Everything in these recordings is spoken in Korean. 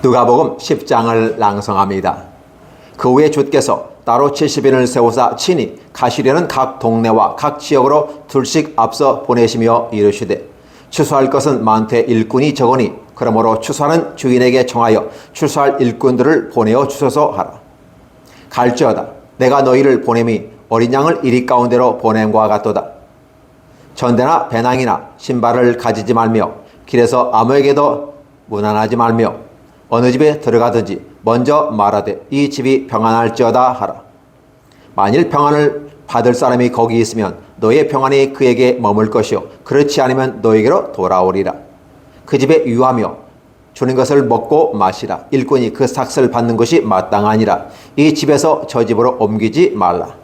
누가복음 10장을 낭송합니다. 그 후에 주께서 따로 70인을 세우사 친히 가시려는 각 동네와 각 지역으로 둘씩 앞서 보내시며 이르시되 추수할 것은 많되 일꾼이 적으니 그러므로 추수하는 주인에게 정하여 추수할 일꾼들을 보내어 주소서 하라. 갈지어다 내가 너희를 보냄이 어린 양을 이리 가운데로 보냄과 같도다. 전대나 배낭이나 신발을 가지지 말며 길에서 아무에게도 무난하지 말며 어느 집에 들어가든지 먼저 말하되 이 집이 평안할지어다 하라. 만일 평안을 받을 사람이 거기 있으면 너의 평안이 그에게 머물 것이요 그렇지 않으면 너에게로 돌아오리라. 그 집에 유하며 주는 것을 먹고 마시라. 일꾼이 그 삭슬 받는 것이 마땅하니라. 이 집에서 저 집으로 옮기지 말라.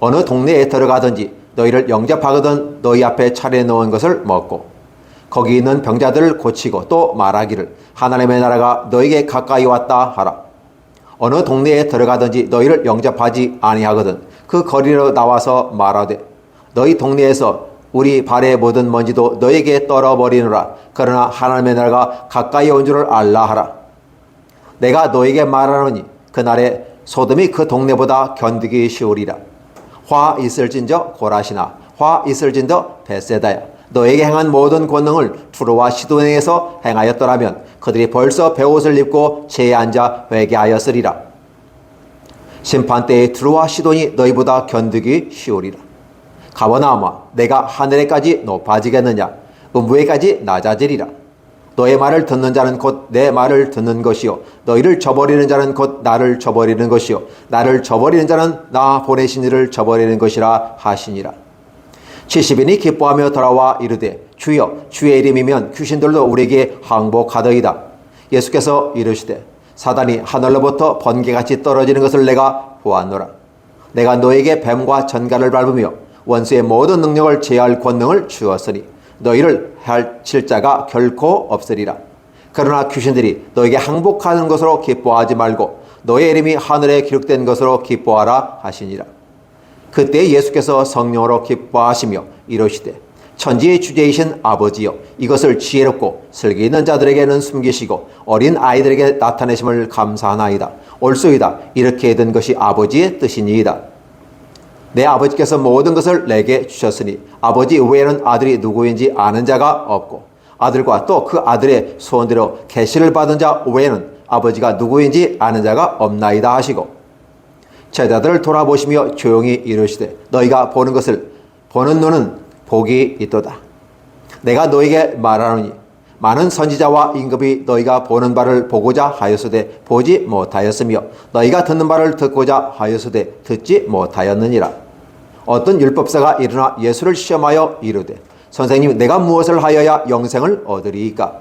어느 동네에 들어가든지 너희를 영접하거든 너희 앞에 차려 놓은 것을 먹고 거기 있는 병자들을 고치고 또 말하기를 하나님의 나라가 너에게 가까이 왔다 하라. 어느 동네에 들어가든지 너희를 영접하지 아니하거든 그 거리로 나와서 말하되 너희 동네에서 우리 발의 모든 먼지도 너에게 떨어버리노라. 그러나 하나님의 나라가 가까이 온 줄을 알라 하라. 내가 너에게 말하노니 그날에 소돔이 그 동네보다 견디기 쉬우리라. 화 있을진저 고라시나 화 있을진저 베세다야 너에게 행한 모든 권능을 투로와 시도행에서 행하였더라면 그들이 벌써 베옷을 입고 제에 앉아 회개하였으리라. 심판 때에 투로와 시돈이 너희보다 견디기 쉬우리라. 가버나마 내가 하늘에까지 높아지겠느냐 음부에까지 낮아지리라. 너의 말을 듣는 자는 곧 내 말을 듣는 것이요 너희를 저버리는 자는 곧 나를 저버리는 것이요 나를 저버리는 자는 나 보내신 이를 저버리는 것이라 하시니라. 70인이 기뻐하며 돌아와 이르되 주여 주의 이름이면 귀신들도 우리에게 항복하더이다. 예수께서 이르시되 사단이 하늘로부터 번개같이 떨어지는 것을 내가 보았노라. 내가 너에게 뱀과 전갈을 밟으며 원수의 모든 능력을 제할 권능을 주었으니 너희를 해칠 자가 결코 없으리라. 그러나 귀신들이 너에게 항복하는 것으로 기뻐하지 말고 너의 이름이 하늘에 기록된 것으로 기뻐하라 하시니라. 그때 예수께서 성령으로 기뻐하시며 이러시되 천지의 주제이신 아버지여 이것을 지혜롭고 슬기 있는 자들에게는 숨기시고 어린 아이들에게 나타내심을 감사하나이다. 옳소이다. 이렇게 된 것이 아버지의 뜻이니이다. 내 아버지께서 모든 것을 내게 주셨으니 아버지 외에는 아들이 누구인지 아는 자가 없고 아들과 또 그 아들의 소원대로 계시를 받은 자 외에는 아버지가 누구인지 아는 자가 없나이다 하시고 제자들을 돌아보시며 조용히 이르시되 너희가 보는 것을 보는 눈은 복이 있도다. 내가 너에게 말하노니 많은 선지자와 임금이 너희가 보는 바를 보고자 하였으되 보지 못하였으며 너희가 듣는 바를 듣고자 하였으되 듣지 못하였느니라. 어떤 율법사가 일어나 예수를 시험하여 이르되 선생님 내가 무엇을 하여야 영생을 얻으리이까?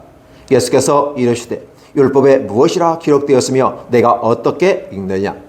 예수께서 이르시되 율법에 무엇이라 기록되었으며 내가 어떻게 읽느냐?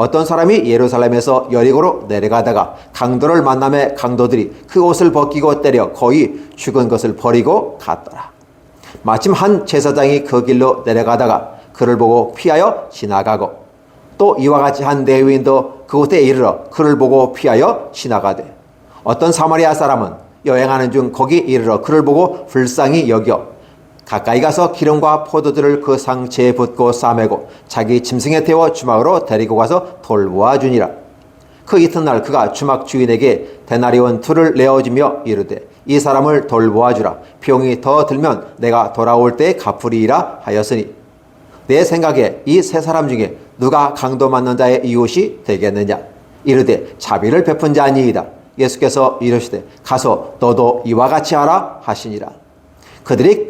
어떤 사람이 예루살렘에서 여리고로 내려가다가 강도를 만남에 강도들이 그 옷을 벗기고 때려 거의 죽은 것을 버리고 갔더라. 마침 한 제사장이 그 길로 내려가다가 그를 보고 피하여 지나가고 또 이와 같이 한 레위인도 그곳에 이르러 그를 보고 피하여 지나가되 어떤 사마리아 사람은 여행하는 중 거기 이르러 그를 보고 불쌍히 여겨 가까이 가서 기름과 포도들을 그 상체에 붓고 싸매고 자기 짐승에 태워 주막으로 데리고 가서 돌보아 주니라. 그 이튿날 그가 주막 주인에게 데나리온 둘을 내어주며 이르되 이 사람을 돌보아 주라. 비용이 더 들면 내가 돌아올 때 갚으리이라 하였으니 내 생각에 이 세 사람 중에 누가 강도 맞는 자의 이웃이 되겠느냐? 이르되 자비를 베푼 자니이다. 예수께서 이르시되 가서 너도 이와 같이 하라 하시니라. 그들이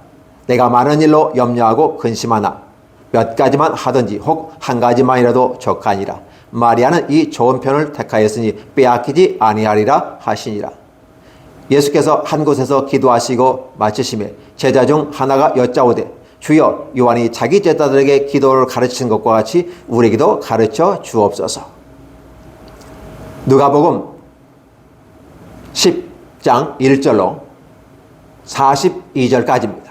내가 많은 일로 염려하고 근심하나 몇 가지만 하든지 혹 한 가지만이라도 적하니라 마리아는 이 좋은 편을 택하였으니 빼앗기지 아니하리라 하시니라 예수께서 한 곳에서 기도하시고 마치심에 제자 중 하나가 여짜오되 주여 요한이 자기 제자들에게 기도를 가르치는 것과 같이 우리에게도 가르쳐 주옵소서. 누가복음 10장 1절로 42절까지입니다.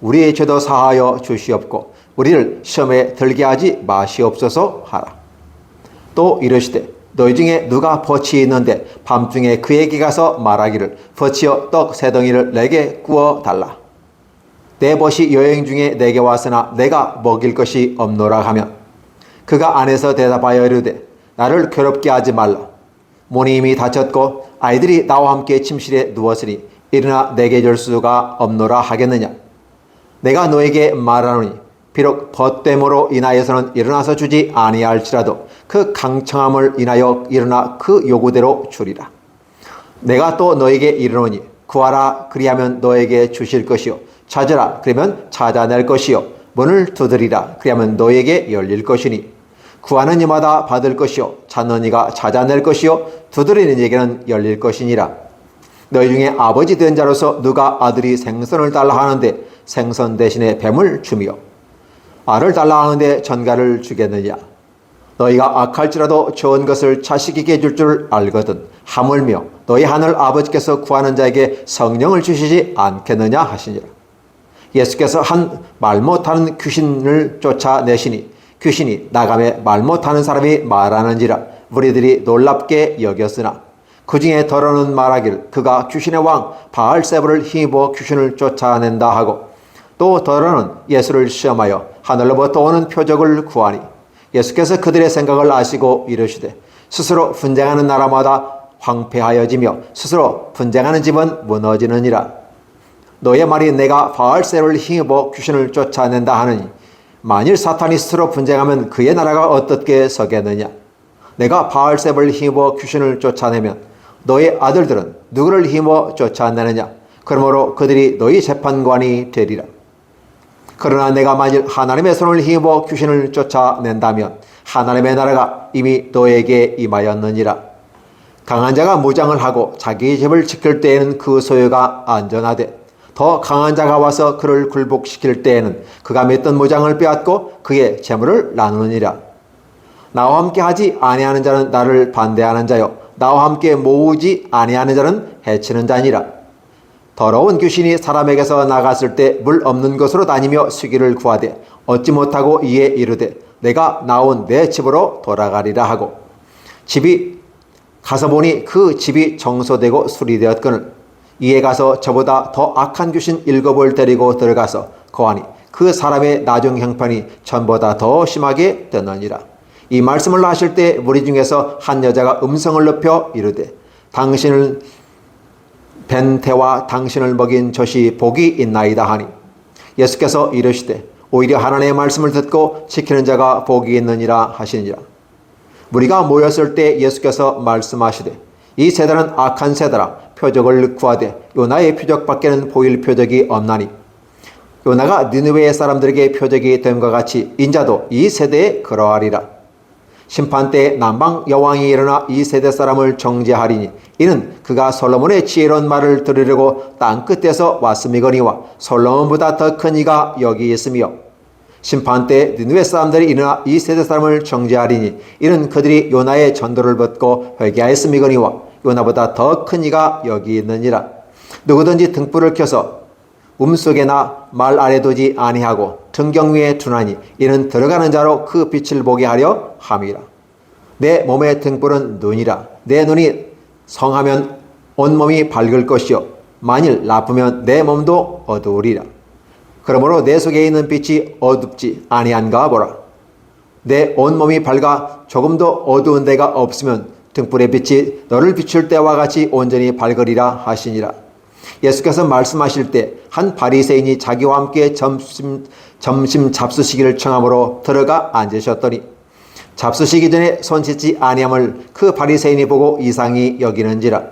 우리의 죄도 사하여 주시옵고 우리를 시험에 들게 하지 마시옵소서 하라. 또 이르시되 너희 중에 누가 버치 있는데 밤중에 그에게 가서 말하기를 버치어 떡세 덩이를 내게 구워 달라. 내 벗이 여행 중에 내게 왔으나 내가 먹일 것이 없노라 하면 그가 안에서 대답하여 이르되 나를 괴롭게 하지 말라. 모니 이미 다쳤고 아이들이 나와 함께 침실에 누웠으니 일어나 내게 줄 수가 없노라 하겠느냐. 내가 너에게 말하노니 비록 벗됨으로 인하여서는 일어나서 주지 아니할지라도 그 강청함을 인하여 일어나 그 요구대로 주리라. 내가 또 너에게 이르노니 구하라 그리하면 너에게 주실 것이요. 찾으라 그러면 찾아낼 것이요. 문을 두드리라 그리하면 너에게 열릴 것이니. 구하는 이마다 받을 것이요. 찾는 이가 찾아낼 것이요. 두드리는 이에게는 열릴 것이니라. 너희 중에 아버지 된 자로서 누가 아들이 생선을 달라 하는데 생선 대신에 뱀을 주며 알을 달라 하는데 전갈을 주겠느냐? 너희가 악할지라도 좋은 것을 자식에게 줄 줄 알거든 하물며 너희 하늘 아버지께서 구하는 자에게 성령을 주시지 않겠느냐 하시니라. 예수께서 한 말 못하는 귀신을 쫓아내시니 귀신이 나감에 말 못하는 사람이 말하는지라 우리들이 놀랍게 여겼으나 그 중에 더러는 말하길 그가 귀신의 왕 바알세부를 힘입어 귀신을 쫓아낸다 하고 또 더러는 예수를 시험하여 하늘로부터 오는 표적을 구하니 예수께서 그들의 생각을 아시고 이르시되 스스로 분쟁하는 나라마다 황폐하여지며 스스로 분쟁하는 집은 무너지느니라. 너의 말이 내가 바알세를 힘입어 귀신을 쫓아낸다 하느니 만일 사탄이 스스로 분쟁하면 그의 나라가 어떻게 서겠느냐? 내가 바알세를 힘입어 귀신을 쫓아내면 너의 아들들은 누구를 힘입어 쫓아내느냐? 그러므로 그들이 너희 재판관이 되리라 그러나 내가 만일 하나님의 손을 힘입어 귀신을 쫓아낸다면 하나님의 나라가 이미 너에게 임하였느니라 강한 자가 무장을 하고 자기 집을 지킬 때에는 그 소유가 안전하되 더 강한 자가 와서 그를 굴복시킬 때에는 그가 맺던 무장을 빼앗고 그의 재물을 나누느니라. 나와 함께 하지 아니하는 자는 나를 반대하는 자요 나와 함께 모으지 아니하는 자는 해치는 자니라. 더러운 귀신이 사람에게서 나갔을 때 물 없는 곳으로 다니며 수기를 구하되 얻지 못하고 이에 이르되 내가 나온 내 집으로 돌아가리라 하고 집이 가서 보니 그 집이 정소되고 수리되었거늘 이에 가서 저보다 더 악한 귀신 일곱을 데리고 들어가서 거하니 그 사람의 나중 형편이 전보다 더 심하게 되느니라. 이 말씀을 하실 때 우리 중에서 한 여자가 음성을 높여 이르되 당신을 벤태와 당신을 먹인 젖이 복이 있나이다 하니 예수께서 이르시되 오히려 하나님의 말씀을 듣고 지키는 자가 복이 있느니라 하시니라. 우리가 모였을 때 예수께서 말씀하시되 이 세대는 악한 세대라 표적을 구하되 요나의 표적밖에는 보일 표적이 없나니 요나가 니느웨의 사람들에게 표적이 됨과 같이 인자도 이 세대에 그러하리라. 심판 때 남방 여왕이 일어나 이 세대 사람을 정죄하리니 이는 그가 솔로몬의 지혜로운 말을 들으려고 땅 끝에서 왔음이거니와 솔로몬보다 더 큰 이가 여기 있으며 심판 때 니누의 사람들이 일어나 이 세대 사람을 정죄하리니 이는 그들이 요나의 전도를 벗고 회개하였음이거니와 요나보다 더 큰 이가 여기 있느니라. 누구든지 등불을 켜서 움속에나 말 아래 두지 아니하고 등경 위에 두나니 이는 들어가는 자로 그 빛을 보게 하려 함이라. 내 몸의 등불은 눈이라. 내 눈이 성하면 온몸이 밝을 것이요 만일 나쁘면 내 몸도 어두우리라. 그러므로 내 속에 있는 빛이 어둡지 아니한가 보라. 내 온몸이 밝아 조금도 어두운 데가 없으면 등불의 빛이 너를 비출 때와 같이 온전히 밝으리라 하시니라. 예수께서 말씀하실 때 한 바리새인이 자기와 함께 점심 점심 잡수시기를 청함으로 들어가 앉으셨더니 잡수시기 전에 손 씻지 아니함을 그 바리새인이 보고 이상히 여기는지라.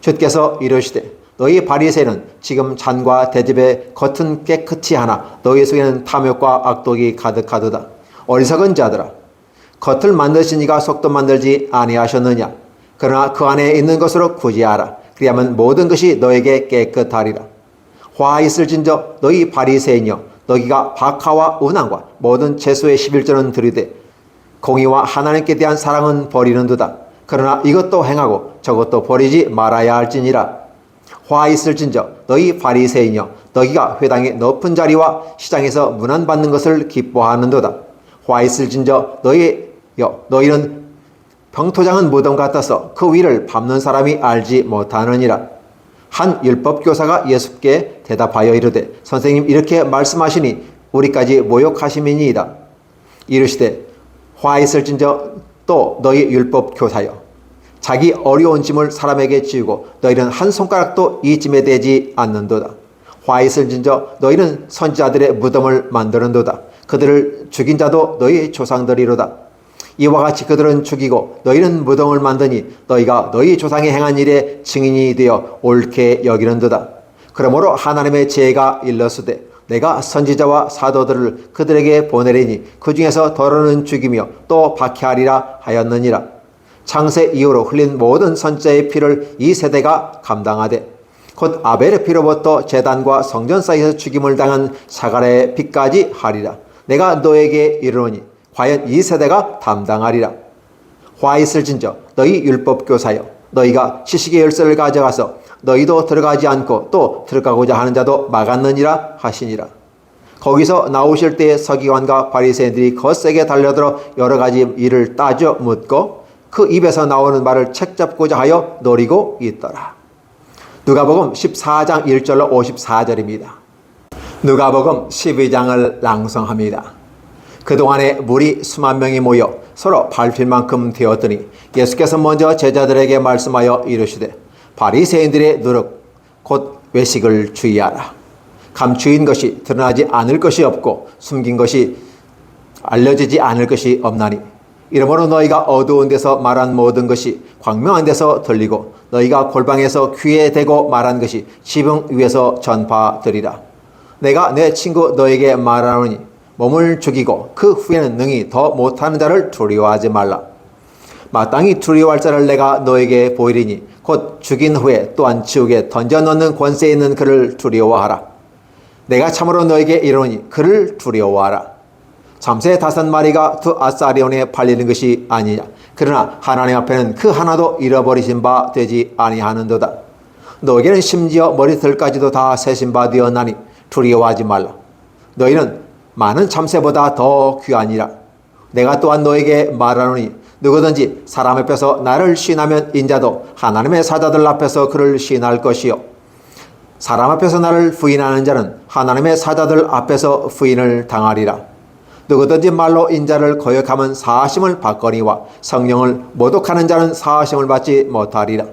주께서 이르시되 너희 바리새인은 지금 잔과 대접의 겉은 깨끗이 하나 너희 속에는 탐욕과 악독이 가득하도다. 어리석은 자들아 겉을 만드신 이가 속도 만들지 아니하셨느냐? 그러나 그 안에 있는 것으로 구제하라 그리하면 모든 것이 너에게 깨끗하리라 화 있을진저 너희 바리새인여 너희가 박하와 운항과 모든 채소의 11조는 들이되 공의와 하나님께 대한 사랑은 버리는도다. 그러나 이것도 행하고 저것도 버리지 말아야 할지니라. 화 있을진저 너희 바리새인여 너희가 회당의 높은 자리와 시장에서 문안 받는 것을 기뻐하는도다. 화 있을진저 너희여 너희는 병토장은 무덤 같아서 그 위를 밟는 사람이 알지 못하느니라. 한 율법 교사가 예수께 대답하여 이르되 선생님 이렇게 말씀하시니 우리까지 모욕하심이니이다. 이르시되 화 있을진저 또 너희 율법 교사여 자기 어려운 짐을 사람에게 지우고 너희는 한 손가락도 이 짐에 대지 않는도다. 화 있을진저 너희는 선지자들의 무덤을 만드는도다. 그들을 죽인 자도 너희 조상들이로다. 이와 같이 그들은 죽이고 너희는 무덤을 만드니 너희가 너희 조상이 행한 일에 증인이 되어 옳게 여기는도다. 그러므로 하나님의 죄가 일렀으되 내가 선지자와 사도들을 그들에게 보내리니 그 중에서 더러는 죽이며 또 박해하리라 하였느니라. 창세 이후로 흘린 모든 선지자의 피를 이 세대가 감당하되 곧 아벨의 피로부터 재단과 성전 사이에서 죽임을 당한 사가랴의 피까지 하리라. 내가 너에게 이르노니 과연 이 세대가 담당하리라. 화 있을진저 너희 율법 교사여 너희가 지식의 열쇠를 가져가서 너희도 들어가지 않고 또 들어가고자 하는 자도 막았느니라 하시니라. 거기서 나오실 때 서기관과 바리새인들이 거세게 달려들어 여러 가지 일을 따져 묻고 그 입에서 나오는 말을 책잡고자 하여 노리고 있더라. 누가복음 14장 1절로 54절입니다. 누가복음 12장을 낭송합니다. 그동안에 무리 수만 명이 모여 서로 밟힐 만큼 되었더니 예수께서 먼저 제자들에게 말씀하여 이르시되 바리새인들의 노력 곧 외식을 주의하라. 감추인 것이 드러나지 않을 것이 없고 숨긴 것이 알려지지 않을 것이 없나니 이러므로 너희가 어두운 데서 말한 모든 것이 광명한 데서 들리고 너희가 골방에서 귀에 대고 말한 것이 지붕 위에서 전파되리라. 내가 내 친구 너에게 말하노니 몸을 죽이고 그 후에는 능히 더 못하는 자를 두려워하지 말라. 마땅히 두려워할 자를 내가 너에게 보이리니 곧 죽인 후에 또한 지옥에 던져넣는 권세 있는 그를 두려워하라. 내가 참으로 너에게 이르노니 그를 두려워하라. 참새 다섯 마리가 두 아사리온에 팔리는 것이 아니냐. 그러나 하나님 앞에는 그 하나도 잃어버리신 바 되지 아니하는도다. 너에게는 심지어 머리털까지도 다 세신 바 되었나니 두려워하지 말라. 너희는 많은 참새보다 더 귀하니라. 내가 또한 너에게 말하노니 누구든지 사람 앞에서 나를 시인하면 인자도 하나님의 사자들 앞에서 그를 시인할 것이요. 사람 앞에서 나를 부인하는 자는 하나님의 사자들 앞에서 부인을 당하리라. 누구든지 말로 인자를 거역하면 사심을 받거니와 성령을 모독하는 자는 사심을 받지 못하리라.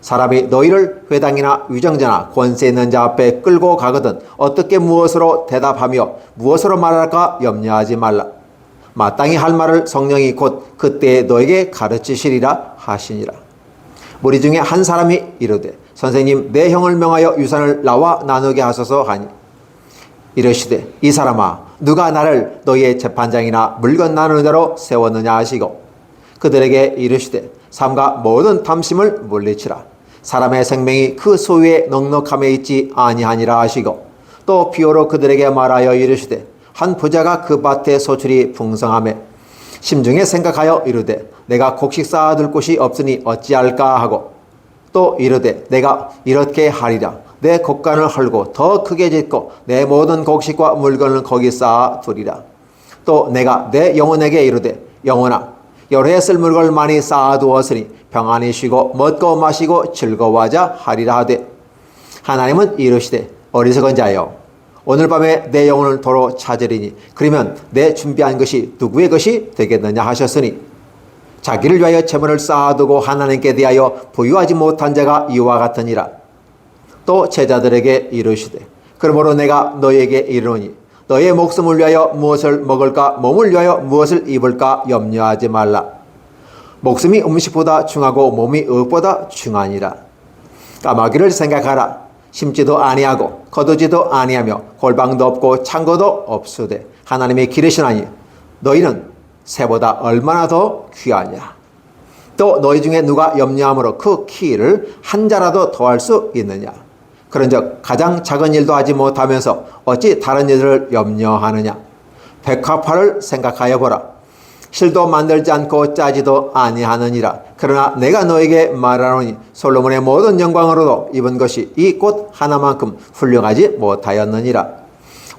사람이 너희를 회당이나 위정자나 권세 있는 자 앞에 끌고 가거든 어떻게 무엇으로 대답하며 무엇으로 말할까 염려하지 말라. 마땅히 할 말을 성령이 곧 그때 너에게 가르치시리라 하시니라. 무리 중에 한 사람이 이르되 선생님 내 형을 명하여 유산을 나와 나누게 하소서 하니 이르시되 이 사람아 누가 나를 너희의 재판장이나 물건 나누는 자로 세웠느냐 하시고 그들에게 이르시되 삼가 모든 탐심을 물리치라 사람의 생명이 그 소유의 넉넉함에 있지 아니하니라 하시고 또 비오로 그들에게 말하여 이르시되 한 부자가 그 밭에 소출이 풍성함에 심중에 생각하여 이르되 내가 곡식 쌓아둘 곳이 없으니 어찌할까 하고 또 이르되 내가 이렇게 하리라 내 곡간을 헐고 더 크게 짓고 내 모든 곡식과 물건을 거기 쌓아 두리라. 또 내가 내 영혼에게 이르되 영혼아 여러 쓸 물건을 많이 쌓아두었으니 평안히 쉬고 먹고 마시고 즐거워하자 하리라 하되 하나님은 이르시되 어리석은 자여 오늘 밤에 내 영혼을 도로 찾으리니 그러면 내 준비한 것이 누구의 것이 되겠느냐 하셨으니 자기를 위하여 재물을 쌓아두고 하나님께 대하여 부유하지 못한 자가 이와 같으니라. 또 제자들에게 이르시되 그러므로 내가 너에게 이르노니 너의 목숨을 위하여 무엇을 먹을까? 몸을 위하여 무엇을 입을까? 염려하지 말라. 목숨이 음식보다 중하고 몸이 의복보다 중하니라. 까마귀를 생각하라. 심지도 아니하고 거두지도 아니하며 골방도 없고 창고도 없으되 하나님이 기르시나니 너희는 새보다 얼마나 더 귀하냐? 또 너희 중에 누가 염려함으로 그 키를 한 자라도 더할 수 있느냐 그런즉 가장 작은 일도 하지 못하면서 어찌 다른 일을 염려하느냐? 백합화를 생각하여 보라. 실도 만들지 않고 짜지도 아니하느니라. 그러나 내가 너에게 말하노니 솔로몬의 모든 영광으로도 입은 것이 이 꽃 하나만큼 훌륭하지 못하였느니라.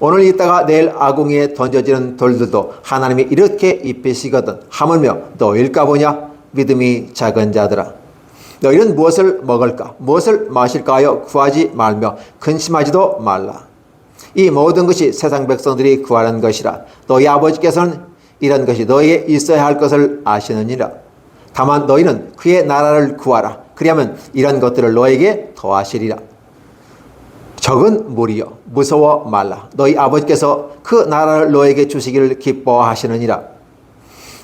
오늘 있다가 내일 아궁이에 던져지는 돌들도 하나님이 이렇게 입히시거든 하물며 너일까 보냐? 믿음이 작은 자들아 너희는 무엇을 먹을까? 무엇을 마실까 하여 구하지 말며 근심하지도 말라. 이 모든 것이 세상 백성들이 구하는 것이라. 너희 아버지께서는 이런 것이 너희에 있어야 할 것을 아시느니라. 다만 너희는 그의 나라를 구하라. 그리하면 이런 것들을 너에게 더하시리라. 적은 무리여 무서워 말라. 너희 아버지께서 그 나라를 너에게 주시기를 기뻐하시느니라.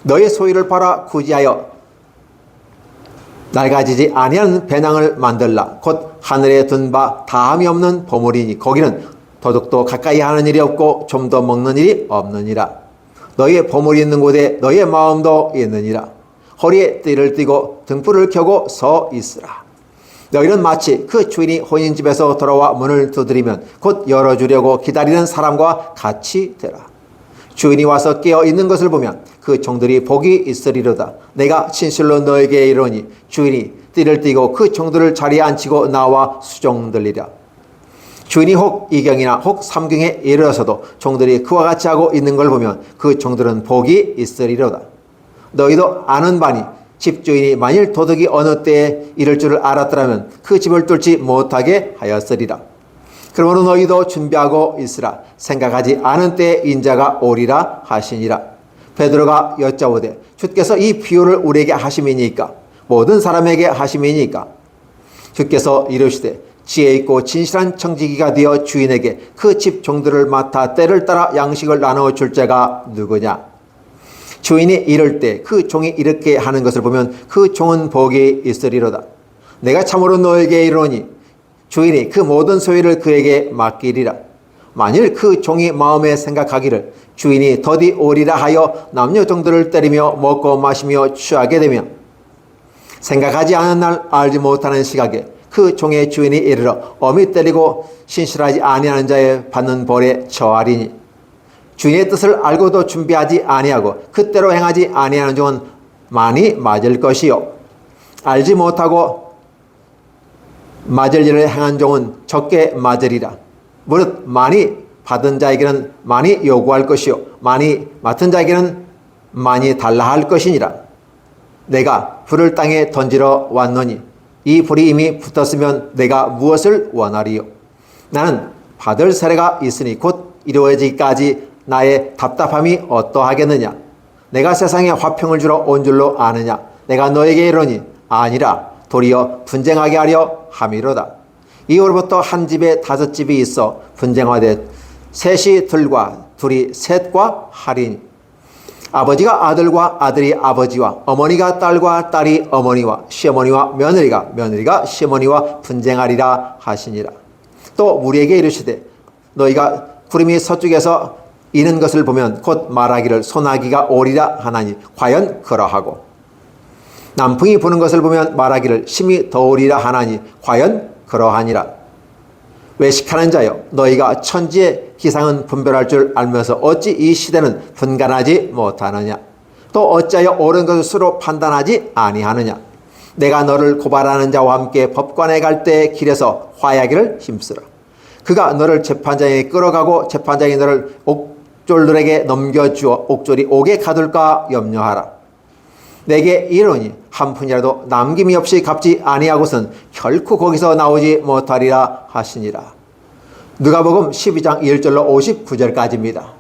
너의 소유를 팔아 구지하여 낡아지지 아니하는 배낭을 만들라. 곧 하늘에 둔 바 다함이 없는 보물이니 거기는 도둑도 가까이 하는 일이 없고 좀 더 먹는 일이 없느니라. 너희의 보물이 있는 곳에 너희의 마음도 있느니라. 허리에 띠를 띠고 등불을 켜고 서 있으라. 너희는 마치 그 주인이 혼인집에서 돌아와 문을 두드리면 곧 열어주려고 기다리는 사람과 같이 되라. 주인이 와서 깨어 있는 것을 보면 그 종들이 복이 있으리로다. 내가 진실로 너에게 이르니 주인이 띠를 띠고 그 종들을 자리에 앉히고 나와 수종 들리라. 주인이 혹 이경이나 혹 삼경에 이르러서도 종들이 그와 같이 하고 있는 걸 보면 그 종들은 복이 있으리로다. 너희도 아는 바니 집주인이 만일 도둑이 어느 때에 이럴 줄을 알았더라면 그 집을 뚫지 못하게 하였으리라. 그러므로 너희도 준비하고 있으라. 생각하지 않은 때에 인자가 오리라 하시니라. 베드로가 여짜오되 주께서 이 비유를 우리에게 하심이니까 모든 사람에게 하심이니까 주께서 이르시되 지혜 있고 진실한 청지기가 되어 주인에게 그 집 종들을 맡아 때를 따라 양식을 나누어 줄 자가 누구냐? 주인이 이럴 때 그 종이 이렇게 하는 것을 보면 그 종은 복이 있으리로다. 내가 참으로 너에게 이르노니 주인이 그 모든 소유를 그에게 맡기리라. 만일 그 종이 마음에 생각하기를 주인이 더디 오리라 하여 남녀 종들을 때리며 먹고 마시며 취하게 되면 생각하지 않은 날 알지 못하는 시각에 그 종의 주인이 이르러 어미 때리고 신실하지 아니하는 자의 받는 벌에 처하리니 주인의 뜻을 알고도 준비하지 아니하고 그때로 행하지 아니하는 종은 많이 맞을 것이요. 알지 못하고 맞을 일을 행한 종은 적게 맞으리라 무릇 많이 받은 자에게는 많이 요구할 것이요 많이 맡은 자에게는 많이 달라 할 것이니라 내가 불을 땅에 던지러 왔노니 이 불이 이미 붙었으면 내가 무엇을 원하리요 나는 받을 사례가 있으니 곧 이루어지기까지 나의 답답함이 어떠하겠느냐? 내가 세상에 화평을 주러 온 줄로 아느냐? 내가 너에게 이르니 아니라 도리어 분쟁하게 하려 함이로다. 이후로부터 한 집에 다섯 집이 있어 분쟁하되 셋이 들과 둘이 셋과 하리니 아버지가 아들과 아들이 아버지와 어머니가 딸과 딸이 어머니와 시어머니와 며느리가 며느리가 시어머니와 분쟁하리라 하시니라. 또 우리에게 이르시되 너희가 구름이 서쪽에서 이는 것을 보면 곧 말하기를 소나기가 오리라 하나니 과연 그러하고 남풍이 부는 것을 보면 말하기를 심히 더우리라 하나니 과연 그러하니라 외식하는 자여 너희가 천지의 기상은 분별할 줄 알면서 어찌 이 시대는 분간하지 못하느냐 또 어찌하여 옳은 스스로 판단하지 아니하느냐 내가 너를 고발하는 자와 함께 법관에 갈때 길에서 화해하기를 힘쓰라. 그가 너를 재판장에 끌어가고 재판장이 너를 옥졸들에게 넘겨주어 옥졸이 옥에 가둘까 염려하라. 내게 이르니 한 푼이라도 남김이 없이 갚지 아니하고선 결코 거기서 나오지 못하리라 하시니라. 누가복음 12장 1절로 59절까지입니다.